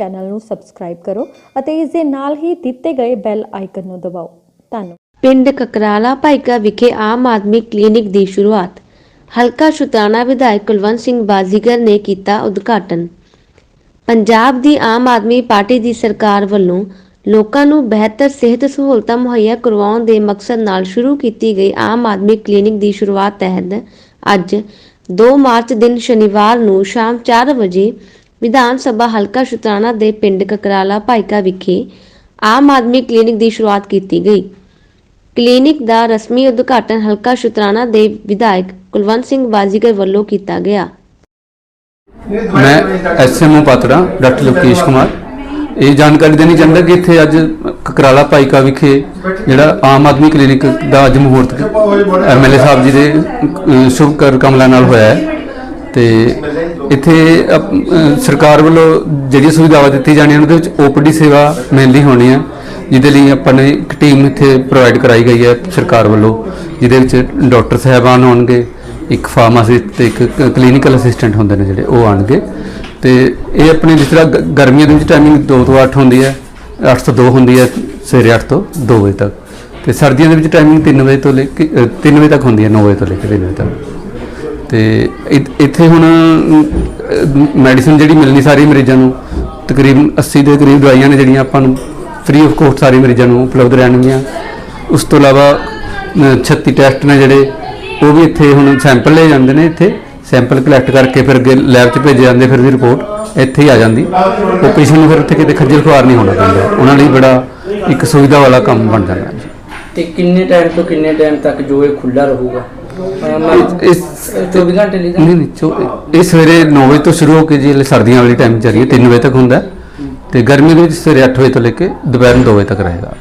Channel ਨੂੰ subscribe ਕਰੋ ਅਤੇ ਇਸ ਦੇ ਨਾਲ ਹੀ ਦਿੱਤੇ ਗਏ ਬੈਲ ਆਈਕਨ ਨੂੰ ਦਬਾਓ। ਧੰਨਵਾਦ। ਪਿੰਡ ਕਕਰਾਲਾ ਭਾਈਕਾ ਵਿਖੇ ਆਮ ਆਦਮੀ ਕਲੀਨਿਕ ਦੀ ਸ਼ੁਰੂਆਤ। ਹਲਕਾ ਸ਼ੁਤਾਨਾ ਵਿਧਾਇਕ ਕੁਲਵੰਤ ਸਿੰਘ ਬਾਜ਼ੀਗਰ ਨੇ ਕੀਤਾ ਉਦਘਾਟਨ। ਪੰਜਾਬ ਦੀ ਆਮ ਆਦਮੀ ਪਾਰਟੀ ਦੀ ਸਰਕਾਰ ਵੱਲੋਂ ਲੋਕਾਂ ਨੂੰ ਬਿਹਤਰ ਸਿਹਤ ਸਹੂਲਤਾਂ ਮੁਹੱਈਆ ਕਰਵਾਉਣ ਦੇ ਮਕਸਦ ਨਾਲ ਸ਼ੁਰੂ ਕੀਤੀ ਗਈ ਆਮ ਆਦਮੀ ਕਲੀਨਿਕ ਦੀ ਸ਼ੁਰੂਆਤ ਤਹਿਤ ਅੱਜ 2 ਮਾਰਚ ਦਿਨ ਸ਼ਨੀਵਾਰ ਨੂੰ ਸ਼ਾਮ 4 ਵਜੇ ਵਿਧਾਨ ਸਭਾ ਹਲਕਾ ਸ਼ੁਤਰਾਣਾ ਦੇ ਪਿੰਡ ਕਕਰਾਲਾ ਭਾਈਕਾ ਵਿਖੇ ਆਮ ਆਦਮੀ ਕਲੀਨਿਕ ਦੀ ਸ਼ੁਰੂਆਤ ਕੀਤੀ ਗਈ। ਕਲੀਨਿਕ ਦਾ ਰਸਮੀ ਉਦਘਾਟਨ ਹਲਕਾ ਸ਼ੁਤਰਾਣਾ ਦੇ ਵਿਧਾਇਕ ਕੁਲਵੰਤ ਸਿੰਘ ਬਾਜੀਗਰ ਵੱਲੋਂ ਕੀਤਾ ਗਿਆ। ਮੈਂ ਐਸਐਮਓ ਪਾਤੜਾ, ਡਾਕਟਰ ਲੋਕੇਸ਼ ਕੁਮਾਰ। ਇਹ ਜਾਣਕਾਰੀ ਦੇਣੀ ਚਾਹੁੰਦਾ ਕਿ ਇੱਥੇ ਅੱਜ ਕਕਰਾਲਾ ਭਾਈਕਾ ਵਿਖੇ ਜਿਹੜਾ ਆਮ ਆਦਮੀ ਕਲੀਨਿਕ ਦਾ ਅੱਜ ਮਹੂਰਤ ਐਮਐਲਏ ਸਾਹਿਬ ਜੀ ਦੇ ਸ਼ੁਭ ਕਰ ਕਮਲਾ ਨਾਲ ਹੋਇਆ ਹੈ। ਤੇ ਇੱਥੇ ਅਪ- ਸਰਕਾਰ ਵੱਲੋਂ ਜਿਹੜੀਆਂ ਸੁਵਿਧਾਵਾਂ ਦਿੱਤੀ ਜਾਣੀਆਂ ਉਹਦੇ ਵਿੱਚ ਓਪੀਡੀ ਸੇਵਾ ਮੇਨਲੀ ਹੋਣੀ ਹੈ ਜਿਹਦੇ ਲਈ ਆਪਾਂ ਨੇ ਇੱਕ ਟੀਮ ਇੱਥੇ ਪ੍ਰੋਵਾਈਡ ਕਰਾਈ ਗਈ ਹੈ ਸਰਕਾਰ ਵੱਲੋਂ, ਜਿਹਦੇ ਵਿੱਚ ਡਾਕਟਰ ਸਾਹਿਬਾਨ ਹੋਣਗੇ, ਇੱਕ ਫਾਰਮਾਸਿਸਟ ਤੇ ਇੱਕ ਕਲੀਨਿਕਲ ਅਸਿਸਟੈਂਟ ਹੁੰਦੇ ਨੇ ਜਿਹੜੇ, ਉਹ ਆਣਗੇ। ਤੇ ਇਹ ਆਪਣੇ ਜਿਸ ਤਰ੍ਹਾਂ ਗਰਮੀਆਂ ਦੇ ਵਿੱਚ ਟਾਈਮਿੰਗ 2 ਤੋਂ 8 ਹੁੰਦੀ ਹੈ 8 ਤੋਂ 2 ਹੁੰਦੀ ਹੈ ਸਵੇਰੇ 8 ਤੋਂ 2 ਵਜੇ ਤੱਕ। ਤੇ ਸਰਦੀਆਂ ਦੇ ਵਿੱਚ ਟਾਈਮਿੰਗ 3 ਵਜੇ ਤੋਂ ਲੈ ਕੇ 3 ਵਜੇ ਤੱਕ ਹੁੰਦੀ ਹੈ 9 ਵਜੇ ਤੋਂ ਲੈ ਕੇ 3 ਵਜੇ ਤੱਕ। ਤੇ ਇੱਥੇ ਹੁਣ ਮੈਡੀਸਿਨ ਜਿਹੜੀ ਮਿਲਣੀ ਸਾਰੀ ਮਰੀਜ਼ਾਂ ਨੂੰ ਤਕਰੀਬਨ 80 ਦੇ ਕਰੀਬ ਦਵਾਈਆਂ ਨੇ ਜਿਹੜੀਆਂ ਆਪਾਂ ਨੂੰ ਫ੍ਰੀ ਆਫ ਕੋਸਟ ਸਾਰੇ ਮਰੀਜ਼ਾਂ ਨੂੰ ਉਪਲਬਧ ਰਹਿਣਗੀਆਂ ਉਸ ਤੋਂ ਇਲਾਵਾ ਅ, 36 ਟੈਸਟ ਨੇ ਜਿਹੜੇ ਉਹ ਵੀ ਇੱਥੇ ਹੁਣ ਸੈਂਪਲ ਲਏ ਜਾਂਦੇ ਨੇ ਇੱਥੇ। ਸੈਂਪਲ ਕਲੈਕਟ ਕਰਕੇ ਫਿਰ ਅੱਗੇ ਲੈਬ 'ਚ ਭੇਜੇ ਜਾਂਦੇ ਫਿਰ ਦੀ ਰਿਪੋਰਟ ਇੱਥੇ ਹੀ ਆ ਜਾਂਦੀ। ਉਹ ਪੇਸ਼ੈਂਟ ਨੂੰ ਫਿਰ ਉੱਥੇ ਕਿਤੇ ਖੱਜਲ ਖੁਆਰ ਨਹੀਂ ਹੋਣਾ ਪੈਂਦਾ। ਉਹਨਾਂ ਲਈ ਬੜਾ ਇੱਕ ਸੁਵਿਧਾ ਵਾਲਾ ਕੰਮ ਬਣ ਜਾਂਦਾ। ਜੀ ਤੇ ਕਿੰਨੇ ਟਾਈਮ ਤੋਂ ਕਿੰਨੇ ਟਾਈਮ ਤੱਕ ਜੋ ਇਹ ਖੁੱਲਾ ਰਹੂਗਾ? ਇਸ 24 ਘੰਟੇ ਲਈ ਨਹੀਂ ਨਹੀਂ ਚੋ- ਇਹ ਸਵੇਰੇ 9 ਵਜੇ ਤੋਂ ਸ਼ੁਰੂ ਹੋ ਕੇ ਜੀ ਹਲੇ ਸਰਦੀਆਂ ਵਾਲੀ ਟਾਈਮ ਚੱਲ ਰਹੀ 3 ਵਜੇ ਤੱਕ ਹੁੰਦਾ ਹੈ ਤੇ ਗਰਮੀ ਦੇ ਵਿੱਚ ਸਵੇਰੇ 8 ਵਜੇ ਤੋਂ ਲੈ ਕੇ ਦੁਪਹਿਰ ਨੂੰ 2 ਵਜੇ ਤੱਕ ਰਹੇਗਾ